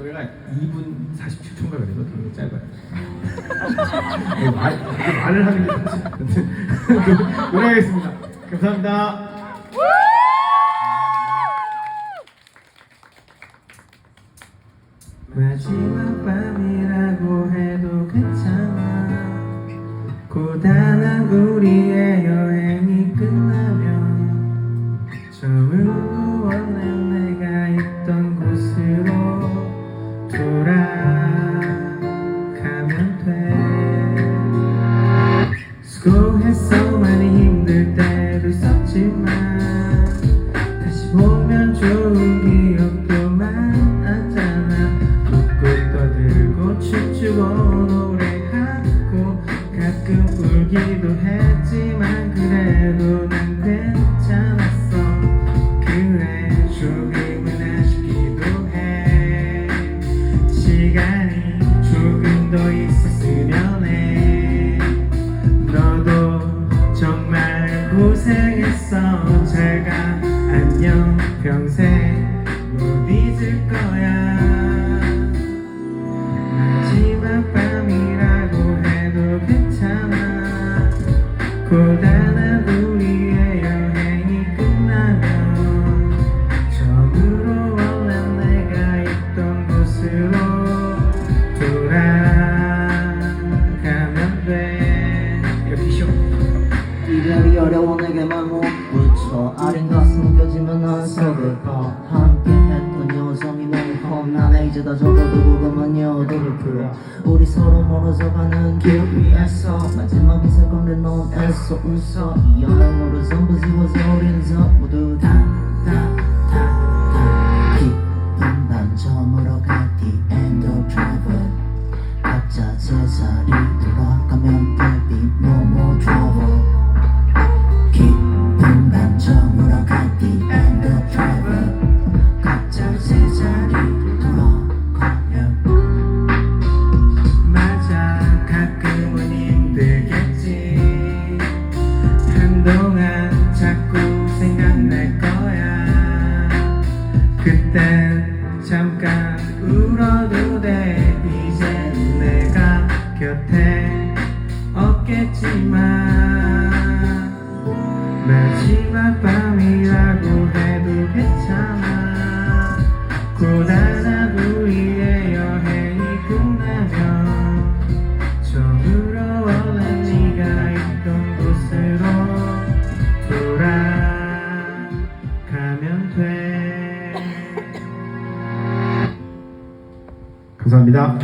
노래가 2분 47초인가 그래서 되게 짧아요. 네, 말, 말을 하는 게 사실 노래하겠습니다. 감사합니다. 마지막 밤이라고 해도 괜찮아 좋은 기억도 많았잖아. 웃고 떠들고 춤추고 노래하고 가끔 울기도 했지만 그래도 난 괜찮았어. 그래 조금은 아쉽기도 해. 시간이 조금 더 있었으면 해 너도 정말 고생했어 평생 못 잊을 거야. 마지막 밤이라고 해도 괜찮아. 고단한 가슴 묶여지면 난 서글퍼 함께 했던 여정이 너무 커난 이제 다 그것만 여도를 풀어. 우리 서로 멀어져가는 길 위에서 마지막 있을 건데 넌 애써 웃어. 이 여행으로 전부 지워져. 우린 전부 다 다다다 그땐 잠깐 울어도 돼. 이젠 내가 곁에 감사합니다